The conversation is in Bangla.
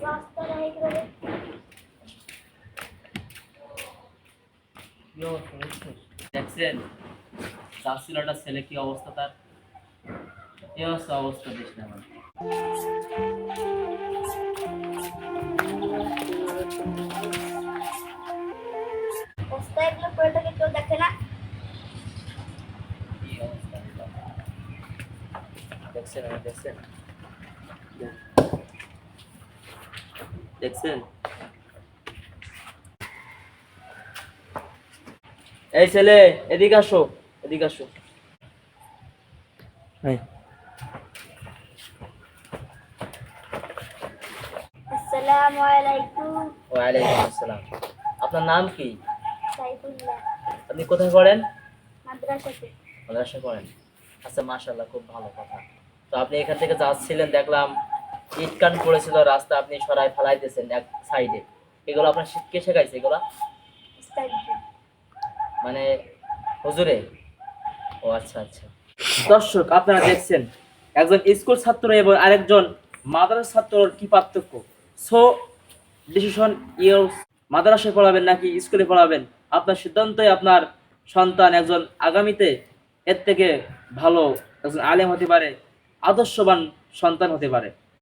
रास्ता रहेगा দেখছেন জার্সিলাটা ছেলে কি অবস্থা তার এ হচ্ছে অবস্থা দেখলাম অবস্থা এগুলো পুরোটাকে কেউ দেখে না দেখছেন দেখছেন দেখছেন? এই ছেলে এদিকে আসো এদিকে আসো। আসসালামু আলাইকুম। ওয়ালাইকুম আসসালাম। আপনার নাম কি? সাইফুল্লাহ। আপনি কোথায় পড়েন? মাদ্রাসাতে। মাদ্রাসা পড়েন। আচ্ছা মাশাল্লাহ খুব ভালো কথা। তো আপনি এখান থেকে যাচ্ছিলেন দেখলাম ইট কান পড়েছিল রাস্তা আপনি সরাই ফেলাইতেছেন এক সাইডে এগুলো আপনার কে শেখাইছে এগুলো? মানে হুজুরে? ও আচ্ছা আচ্ছা। দর্শক আপনারা দেখছেন একজন স্কুল ছাত্র এবং আরেকজন মাদ্রাসা ছাত্রর কি পার্থক্য? সো ডিসিশন ইউ মাদ্রাসায় পড়াবেন নাকি স্কুলে পড়াবেন? আপনার সিদ্ধান্তই আপনার সন্তান একজন আগামীতে এর থেকে ভালো একজন আলেম হতে পারে আদর্শবান সন্তান হতে পারে।